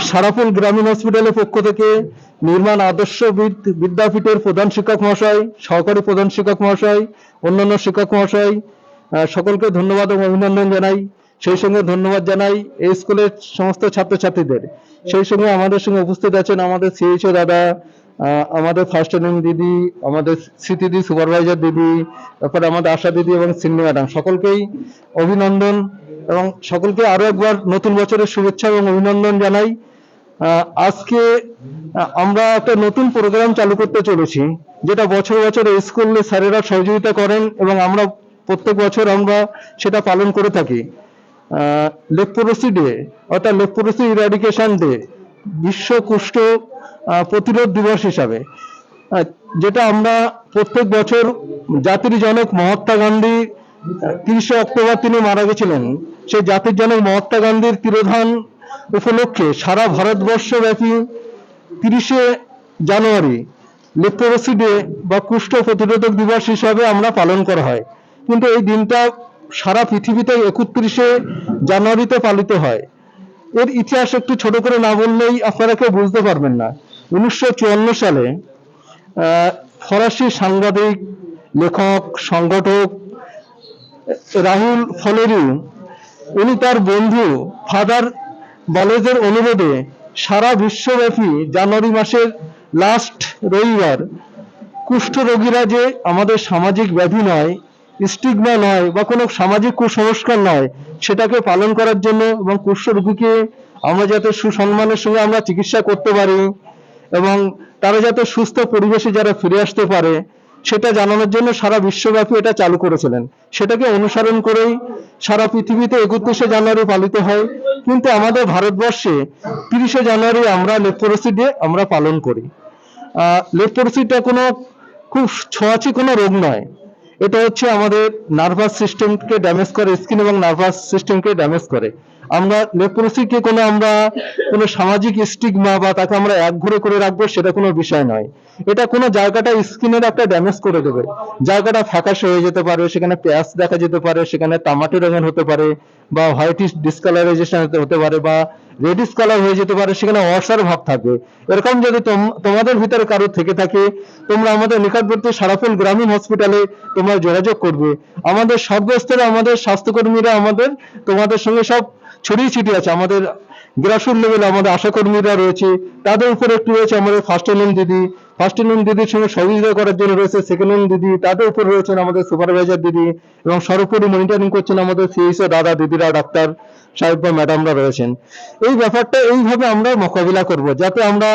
সারাপুল গ্রামীণ হসপিটালের পক্ষ থেকে নির্মাণ আদর্শ বিদ- বিদ্যাপীঠের প্রধান শিক্ষক মহাশয়, সহকারী প্রধান শিক্ষক মহাশয়, অন্যান্য শিক্ষক মহাশয় সকলকে ধন্যবাদ এবং অভিনন্দন জানাই। সেই সঙ্গে ধন্যবাদ জানাই এই স্কুলের সমস্ত ছাত্রছাত্রীদের। সেই সঙ্গে আমাদের সঙ্গে উপস্থিত আছেন আমাদের সিএইচও দাদা আমাদের ফার্স্ট নেম দিদি, আমাদের স্মৃতিদি সুপারভাইজার দিদি, তারপরে আমাদের আশা দিদি এবং সিন্নি ম্যাডাম সকলকেই অভিনন্দন। এবং সকলকে আরও একবার নতুন বছরের শুভেচ্ছা এবং অভিনন্দন জানাই। আজকে আমরা একটা নতুন প্রোগ্রাম চালু করতে চলেছি, যেটা বছর বছর স্কুলে স্যারেরা সহযোগিতা করেন এবং আমরা প্রত্যেক বছর আমরা সেটা পালন করে থাকি। লেপ্রোসি ডে অর্থাৎ লেপ্রোসি ইরাডিকেশন ডে বিশ্ব কুষ্ঠ প্রতিরোধ দিবস হিসাবে। যেটা আমরা প্রত্যেক বছর জাতির জনক মহাত্মা গান্ধী তিরিশে অক্টোবর তিনি মারা গেছিলেন। সেই জাতির জনক মহাত্মা গান্ধীর তিরোধান উপলক্ষে সারা ভারতবর্ষ ব্যাপী তিরিশে জানুয়ারি লেপ্রোসি ডে বা কুষ্ঠ প্রতিরোধক দিবস হিসাবে আমরা পালন করা হয়। কিন্তু এই দিনটা সারা পৃথিবীতে একত্রিশে জানুয়ারিতে পালিত হয়। এর ইতিহাস একটু ছোট করে না বললেই আপনারা কেউ বুঝতে পারবেন না। উনিশশো চুয়ান্ন সালে ফরাসি সাংবাদিক, লেখক, সংগঠক রাহুল ফলেরু উনি তার বন্ধু ফাদার বলেজের অনুরোধে সারা বিশ্বব্যাপী জানুয়ারি মাসের লাস্ট রবিবার কুষ্ঠ রোগীরা যে আমাদের সামাজিক ব্যাধি নয় স্টিগমা নয় বা কোনো সামাজিক কুসংস্কার নয়, সেটাকে পালন করার জন্য এবং কুষ্ঠ রোগীকে আমরা যাতে সুসম্মানের সঙ্গে আমরা চিকিৎসা করতে পারি এবং তারা যাতে সুস্থ পরিবেশে যারা ফিরে আসতে পারে সেটা জানানোর জন্য সারা বিশ্বব্যাপী এটা চালু করেছিলেন। সেটাকে অনুসরণ করেই সারা পৃথিবীতে একত্রিশে জানুয়ারি পালিত হয়। কিন্তু আমাদের ভারতবর্ষে তিরিশে জানুয়ারি আমরা লেপ্রোসি ডে আমরা পালন করি। লেপ্রোসিটা কোনো খুব ছোঁয়াচি কোনো রোগ নয়। এটা হচ্ছে আমাদের নার্ভাস সিস্টেমকে ড্যামেজ করে স্কিন এবং নার্ভাস সিস্টেমকে ড্যামেজ করে। আমরা লেপ্রোসিকে কোনো আমরা কোনো সামাজিক স্টিগমা বা তাকে আমরা একঘরে করে রাখব সেটা কোনো বিষয় নয়। এটা কোনো জায়গাটা স্কিনের একটা ড্যামেজ করে দেবে। জায়গাটা ফ্যাকাশে হয়ে যেতে পারে, সেখানে প্যাচ দেখা যেতে পারে, সেখানে তামাটে রঙের হতে পারে বা হোয়াইটিশ ডিসকালারাইজেশন হতে পারে বা রেডিস কালার হয়ে যেতে পারে, সেখানে অসার ভাব থাকবে এরকম যদি তোম- তোমাদের ভিতরে কারও থেকে থাকে, তোমরা আমাদের নিকটবর্তী সারাফুল গ্রামীণ হসপিটালে তোমরা যোগাযোগ করবে। আমাদের সর্বস্তরে আমাদের স্বাস্থ্যকর্মীরা আমাদের তোমাদের সঙ্গে সব ছড়িয়ে ছিটিয়ে আছে। আমাদের গ্রাসরুট লেভেলে আমাদের আশাকর্মীরা রয়েছে। তাদের উপরে একটু রয়েছে আমাদের ফার্স্ট এনএম দিদি। ফার্স্ট এনএম দিদির সঙ্গে সহযোগিতা করার জন্য রয়েছে সেকেন্ড এনএম দিদি। তাদের উপর রয়েছেন আমাদের সুপারভাইজার দিদি এবং সর্বোপরি মনিটরিং করছেন আমাদের সিএসও দাদা দিদিরা, ডাক্তার সাহেব বা ম্যাডামরা রয়েছেন। এই ব্যাপারটা এইভাবে আমরা মোকাবিলা করব। যাতে আমরা,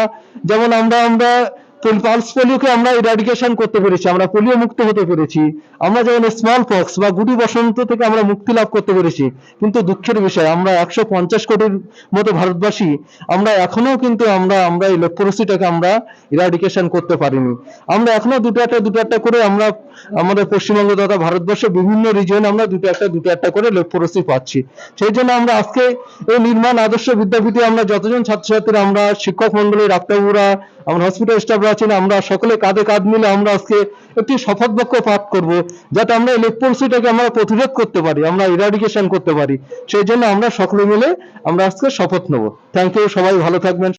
যেমন আমরা আমরা পালস পোলিওকে আমরা ইরাডিকেশন করতে পেরেছি, আমরা পোলিও মুক্ত হতে পেরেছি, আমরা যেমন স্মল পক্স বা গুটি বসন্ত থেকে আমরা মুক্তি লাভ করতে পেরেছি, কিন্তু দুঃখের বিষয়, আমরা একশো পঞ্চাশ কোটির মতো ভারতবাসী, আমরা এখনও কিন্তু আমরা আমরা এই লেপ্রোসিটাকে আমরা ইরাডিকেশন করতে পারিনি। আমরা এখনও দুটো একটা দুটো একটা করে আমরা আমাদের পশ্চিমবঙ্গ তথা ভারতবর্ষের বিভিন্ন রিজিয়নে আমরা দুটো একটা দুটো একটা করে লেপ্রোসি পাচ্ছি। সেই জন্য আমরা আজকে এই নির্মাণ আদর্শ বিদ্যাপীঠে আমরা যতজন ছাত্রছাত্রীরা, আমরা শিক্ষক মন্ডলী ডাক্তারবাবুরা আমরা হসপিটাল স্টাফরা আছেন আমরা সকলে কাঁধে কাঁধ মিলে আমরা আজকে একটি শপথ বাক্য পাঠ করব, যাতে আমরা ইলেকট্রনসিটাকে আমরা প্রতিরোধ করতে পারি, আমরা ইরাডিকেশন করতে পারি। সেই জন্য আমরা সকলে মিলে আমরা আজকে শপথ নেব। থ্যাংক ইউ সবাই ভালো থাকবেন।